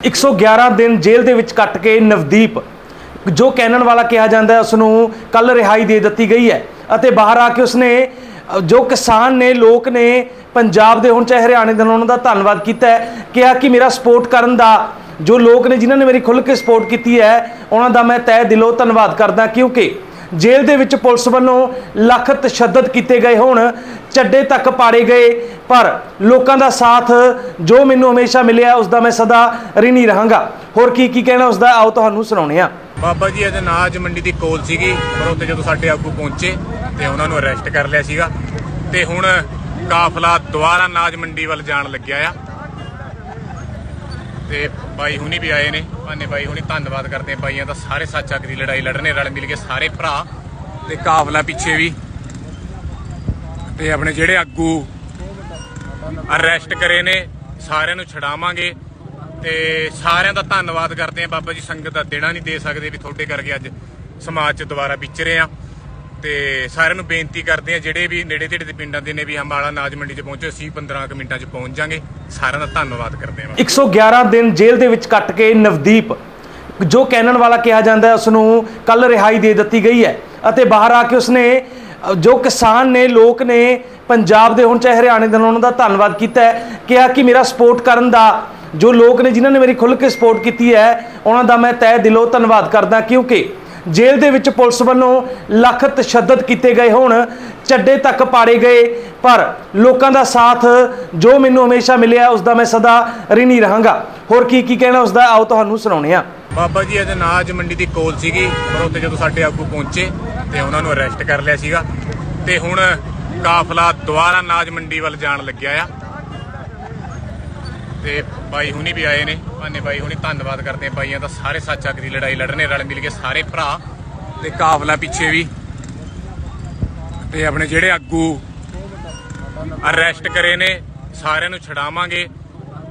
111 ਦਿਨ ਜੇਲ੍ਹ ਦੇ ਵਿੱਚ ਕੱਟ ਕੇ ਨਵਦੀਪ, ਜੋ ਕੈਨਨ ਵਾਲਾ ਕਿਹਾ ਜਾਂਦਾ ਹੈ ਉਸ ਨੂੰ ਕੱਲ ਰਿਹਾਈ ਦੇ ਦਿੱਤੀ ਗਈ ਹੈ ਅਤੇ ਬਾਹਰ ਆ ਕੇ ਉਸਨੇ ਜੋ ਕਿਸਾਨ ਨੇ, ਲੋਕ ਨੇ, ਪੰਜਾਬ ਦੇ ਹੁਣ, ਚਾਹੇ ਹਰਿਆਣੇ ਦੇ ਨੇ ਉਹਨਾਂ ਦਾ ਧੰਨਵਾਦ ਕੀਤਾ ਹੈ। ਕਿਹਾ ਕਿ ਮੇਰਾ ਸਪੋਰਟ ਕਰਨ ਦਾ, ਜੋ ਲੋਕ ਨੇ, ਜਿਨ੍ਹਾਂ ਨੇ ਮੇਰੀ ਖੁੱਲ੍ਹ ਕੇ ਸਪੋਰਟ ਕੀਤੀ ਹੈ, ਉਹਨਾਂ ਦਾ ਮੈਂ ਤਹਿ ਦਿਲੋਂ ਧੰਨਵਾਦ ਕਰਦਾ, ਕਿਉਂਕਿ ਜੇਲ੍ਹ ਦੇ ਵਿੱਚ ਪੁਲਿਸ ਵੱਲੋਂ ਲੱਖ ਤਸ਼ੱਦਦ ਕੀਤੇ ਗਏ ਹੋਣ ਚੱਡੇ ਤੱਕ ਪਾੜੇ ਗਏ, ਪਰ ਲੋਕਾਂ ਦਾ ਸਾਥ ਜੋ ਮੈਨੂੰ ਹਮੇਸ਼ਾ ਮਿਲਿਆ, ਉਸ ਦਾ ਮੈਂ ਸਦਾ ਰਿਣੀ ਰਹਾਂਗਾ। ਹੋਰ ਕੀ ਕੀ ਕਹਿਣਾ ਉਸ ਦਾ ਆਓ ਤੁਹਾਨੂੰ ਸੁਣਾਉਣੇ ਆ ਬਾਬਾ ਜੀ, ਅੱਜ ਨਾਜ ਮੰਡੀ ਦੀ ਕੋਲ ਸੀਗੀ, ਪਰ ਉੱਥੇ ਜਦੋਂ ਸਾਡੇ ਆਗੂ ਪਹੁੰਚੇ, ਤੇ ਉਹਨਾਂ ਨੂੰ ਅਰੈਸਟ ਕਰ ਲਿਆ ਸੀਗਾ। ਤੇ ਹੁਣ ਕਾਫਲਾ ਦੁਬਾਰਾ ਨਾਜ ਮੰਡੀ ਵੱਲ ਜਾਣ ਲੱਗਿਆ ਆ। ਤੇ ਬਾਈ ਹੁਣੀ ਵੀ ਆਏ ਨੇ। ਭਾਨੇ ਬਾਈ ਹੁਣੀ ਧੰਨਵਾਦ ਕਰਦੇ ਆ ਬਾਈਆਂ ਦਾ। ਸਾਰੇ ਸੱਚ ਅੱਗ ਦੀ ਲੜਾਈ ਲੜਨੇ ਰਲ ਮਿਲ ਕੇ ਸਾਰੇ ਭਰਾ ਤੇ ਕਾਫਲਾ ਪਿੱਛੇ ਵੀ। ਤੇ ਆਪਣੇ ਜਿਹੜੇ ਆਗੂ ਅਰੈਸਟ ਕਰੇ ਨੇ, ਸਾਰਿਆਂ ਨੂੰ ਛਡਾਵਾਂਗੇ। ਤੇ ਸਾਰਿਆਂ ਦਾ ਧੰਨਵਾਦ ਕਰਦੇ ਆ ਬਾਬਾ ਜੀ ਸੰਗਤ ਦਾ ਦੇਣਾ ਨਹੀਂ ਦੇ ਸਕਦੇ ਵੀ ਤੁਹਾਡੇ ਕਰਕੇ ਅੱਜ ਸਮਾਜ 'ਚ ਦੁਬਾਰਾ ਵਿਚਰੇ ਆ ਤੇ ਸਾਰਿਆਂ ਨੂੰ ਬੇਨਤੀ ਕਰਦੇ ਆ ਜਿਹੜੇ ਵੀ ਨੇੜੇ ਤੇੜੇ ਦੇ ਪਿੰਡਾਂ ਦੇ ਨੇ ਵੀ ਹਮਾਲਾ ਅਨਾਜ ਮੰਡੀ 'ਚ ਪਹੁੰਚੋ ਅਸੀਂ 15 ਮਿੰਟਾਂ 'ਚ ਪਹੁੰਚ ਜਾਾਂਗੇ। ਸਾਰਿਆਂ ਦਾ ਧੰਨਵਾਦ ਕਰਦੇ ਆ 111 ਦਿਨ ਜੇਲ੍ਹ ਦੇ ਵਿੱਚ ਕੱਟ ਕੇ ਨਵਦੀਪ, ਜੋ ਕੈਨਨ ਵਾਲਾ ਕਿਹਾ ਜਾਂਦਾ ਉਸ ਨੂੰ ਕੱਲ ਰਿਹਾਈ ਦੇ ਦਿੱਤੀ ਗਈ ਹੈ ਅਤੇ ਬਾਹਰ ਆ ਕੇ ਉਸਨੇ, ਜੋ ਕਿਸਾਨ ਨੇ, ਲੋਕ ਨੇ, ਪੰਜਾਬ ਦੇ ਹੁਣ ਚਾਹੇ ਹਰਿਆਣੇ ਦੇ ਨੇ ਉਹਨਾਂ ਦਾ ਧੰਨਵਾਦ ਕੀਤਾ ਹੈ। ਕਿਹਾ ਕਿ ਮੇਰਾ ਸਪੋਰਟ ਕਰਨ ਦਾ, ਜੋ ਲੋਕ ਨੇ ਜਿਨ੍ਹਾਂ ਨੇ ਮੇਰੀ ਖੁੱਲ੍ਹ ਕੇ ਸਪੋਰਟ ਕੀਤੀ ਹੈ, ਉਹਨਾਂ ਦਾ ਮੈਂ ਤਹਿ ਦਿਲੋਂ ਧੰਨਵਾਦ ਕਰਦਾ, ਕਿਉਂਕਿ ਜੇਲ੍ਹ ਦੇ ਵਿੱਚ ਪੁਲਿਸ ਵੱਲੋਂ ਲੱਖ ਤਸ਼ੱਦਦ ਕੀਤੇ ਗਏ ਹੋਣ ਚੱਡੇ ਤੱਕ ਪਾੜੇ ਗਏ, ਪਰ ਲੋਕਾਂ ਦਾ ਸਾਥ ਜੋ ਮੈਨੂੰ ਹਮੇਸ਼ਾ ਮਿਲਿਆ, ਉਸ ਦਾ ਮੈਂ ਸਦਾ ਰਿਣੀ ਰਹਾਂਗਾ। ਹੋਰ ਕੀ ਕੀ ਕਹਿਣਾ ਉਸ ਦਾ? ਆਓ ਤੁਹਾਨੂੰ ਸੁਣਾਉਣੇ ਆ ਬਾਬਾ ਜੀ, ਅੱਜ ਅਨਾਜ ਮੰਡੀ ਦੀ ਕੋਲ ਸੀਗੀ, ਪਰ ਉੱਥੇ ਜਦੋਂ ਸਾਡੇ ਆਗੂ ਪਹੁੰਚੇ, ਤੇ ਉਹਨਾਂ ਨੂੰ ਅਰੈਸਟ ਕਰ ਲਿਆ ਸੀਗਾ। ਤੇ ਹੁਣ ਕਾਫਲਾ ਦੁਬਾਰਾ ਅਨਾਜ ਮੰਡੀ ਵੱਲ ਜਾਣ ਲੱਗਿਆ ਆ। ਤੇ ਬਾਈ ਹੁਣੀ ਵੀ ਆਏ ਨੇ। ਭਾਨੇ ਬਾਈ ਹੁਣੀ ਧੰਨਵਾਦ ਕਰਦੇ ਆ ਬਾਈਆਂ ਦਾ। ਸਾਰੇ ਸੱਚ ਅੱਗ ਦੀ ਲੜਾਈ ਲੜਨੇ ਰਲ ਮਿਲ ਕੇ ਸਾਰੇ ਭਰਾ ਤੇ ਕਾਫਲਾ ਪਿੱਛੇ ਵੀ। ਤੇ ਆਪਣੇ ਜਿਹੜੇ ਆਗੂ ਅਰੈਸਟ ਕਰੇ ਨੇ, ਸਾਰਿਆਂ ਨੂੰ ਛਡਾਵਾਂਗੇ।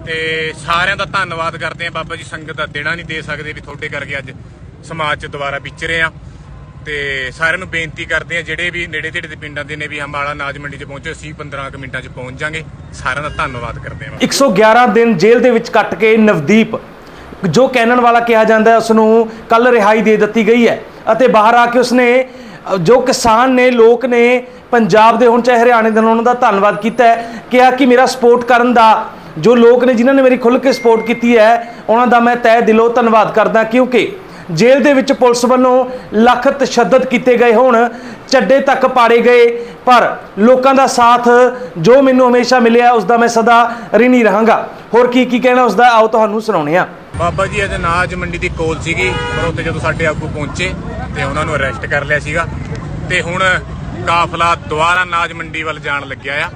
ਤੇ ਸਾਰਿਆਂ ਦਾ ਧੰਨਵਾਦ ਕਰਦੇ ਆ ਬਾਬਾ ਜੀ ਸੰਗਤ ਦਾ ਦੇਣਾ ਨਹੀਂ ਦੇ ਸਕਦੇ ਵੀ ਤੁਹਾਡੇ ਕਰਕੇ ਅੱਜ ਸਮਾਜ 'ਚ ਦੁਬਾਰਾ ਵਿਚਰੇ ਆ ਤੇ ਸਾਰਿਆਂ ਨੂੰ ਬੇਨਤੀ ਕਰਦੇ ਆ ਜਿਹੜੇ ਵੀ ਨੇੜੇ ਤੇੜੇ ਦੇ ਪਿੰਡਾਂ ਦੇ ਨੇ ਵੀ ਹਮਾਲਾ ਅਨਾਜ ਮੰਡੀ 'ਚ ਪਹੁੰਚੋ, ਅਸੀਂ 15 ਮਿੰਟਾਂ 'ਚ ਪਹੁੰਚ ਜਾਾਂਗੇ। ਸਾਰਿਆਂ ਦਾ ਧੰਨਵਾਦ ਕਰਦੇ ਆ 111 ਦਿਨ ਜੇਲ੍ਹ ਦੇ ਵਿੱਚ ਕੱਟ ਕੇ ਨਵਦੀਪ, ਜੋ ਕੈਨਨ ਵਾਲਾ ਕਿਹਾ ਜਾਂਦਾ ਹੈ ਉਸ ਨੂੰ ਕੱਲ ਰਿਹਾਈ ਦੇ ਦਿੱਤੀ ਗਈ ਹੈ ਅਤੇ ਬਾਹਰ ਆ ਕੇ ਉਸਨੇ, ਜੋ ਕਿਸਾਨ ਨੇ, ਲੋਕ ਨੇ, ਪੰਜਾਬ ਦੇ ਹੁਣ ਚਾਹੇ ਹਰਿਆਣੇ ਦੇ ਨੇ ਉਹਨਾਂ ਦਾ ਧੰਨਵਾਦ ਕੀਤਾ ਹੈ। ਕਿਹਾ ਕਿ ਮੇਰਾ ਸਪੋਰਟ ਕਰਨ ਦਾ, ਜੋ ਲੋਕ ਨੇ ਜਿਨ੍ਹਾਂ ਨੇ ਮੇਰੀ ਖੁੱਲ੍ਹ ਕੇ ਸਪੋਰਟ ਕੀਤੀ ਹੈ, ਉਹਨਾਂ ਦਾ ਮੈਂ ਤਹਿ ਦਿਲੋਂ ਧੰਨਵਾਦ ਕਰਦਾ, ਕਿਉਂਕਿ ਜੇਲ੍ਹ ਦੇ ਵਿੱਚ ਪੁਲਿਸ ਵੱਲੋਂ ਲੱਖ ਤਸ਼ੱਦਦ ਕੀਤੇ ਗਏ ਹੋਣ ਚੱਡੇ ਤੱਕ ਪਾੜੇ ਗਏ, ਪਰ ਲੋਕਾਂ ਦਾ ਸਾਥ ਜੋ ਮੈਨੂੰ ਹਮੇਸ਼ਾ ਮਿਲਿਆ, ਉਸ ਦਾ ਮੈਂ ਸਦਾ ਰਿਣੀ ਰਹਾਂਗਾ। ਹੋਰ ਕੀ ਕੀ ਕਹਿਣਾ ਉਸ ਦਾ? ਆਓ ਤੁਹਾਨੂੰ ਸੁਣਾਉਣੇ ਆ ਬਾਬਾ ਜੀ ਅੱਜ ਨਾਜ ਮੰਡੀ ਦੀ ਕੋਲ ਸੀਗੀ, ਪਰ ਉੱਥੇ ਜਦੋਂ ਸਾਡੇ ਆਗੂ ਪਹੁੰਚੇ ਤੇ ਉਹਨਾਂ ਨੂੰ ਅਰੈਸਟ ਕਰ ਲਿਆ ਸੀਗਾ। ਤੇ ਹੁਣ ਕਾਫਲਾ ਦੁਬਾਰਾ ਨਾਜ ਮੰਡੀ ਵੱਲ ਜਾਣ ਲੱਗਿਆ ਆ।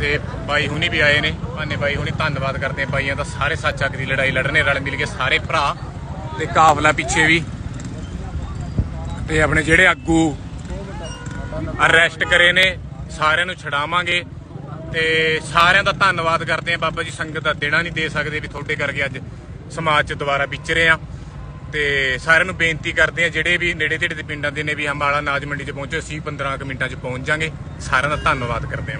ਤੇ ਬਾਈ ਹੁਣੀ ਵੀ ਆਏ ਨੇ। ਭਾਨੇ ਬਾਈ ਹੁਣੀ ਧੰਨਵਾਦ ਕਰਦੇ ਆ ਬਾਈਆਂ ਦਾ। ਸਾਰੇ ਸੱਚ ਅੱਗ ਦੀ ਲੜਾਈ ਲੜਨੇ ਰਲ ਮਿਲ ਕੇ ਸਾਰੇ ਭਰਾ ਤੇ ਕਾਫਲਾ ਪਿੱਛੇ ਵੀ। ਤੇ ਆਪਣੇ ਜਿਹੜੇ ਆਗੂ ਅਰੈਸਟ ਕਰੇ ਨੇ, ਸਾਰਿਆਂ ਨੂੰ ਛਡਾਵਾਂਗੇ। ਤੇ ਸਾਰਿਆਂ ਦਾ ਧੰਨਵਾਦ ਕਰਦੇ ਆ ਬਾਬਾ ਜੀ ਸੰਗਤ ਦਾ ਦੇਣਾ ਨਹੀਂ ਦੇ ਸਕਦੇ ਵੀ ਤੁਹਾਡੇ ਕਰਕੇ ਅੱਜ ਸਮਾਜ 'ਚ ਦੁਬਾਰਾ ਵਿਚਰੇ ਆ ਤੇ ਸਾਰਿਆਂ ਨੂੰ ਬੇਨਤੀ ਕਰਦੇ ਆ ਜਿਹੜੇ ਵੀ ਨੇੜੇ ਤੇੜੇ ਦੇ ਪਿੰਡਾਂ ਦੇ ਨੇ ਵੀ ਹਮਾਲਾ ਨਾਜ ਮੰਡੀ 'ਚ ਪਹੁੰਚੋ, ਅਸੀਂ 15 ਕੁ ਮਿੰਟਾਂ 'ਚ ਪਹੁੰਚ ਜਾਾਂਗੇ। ਸਾਰਿਆਂ ਦਾ ਧੰਨਵਾਦ ਕਰਦੇ ਆ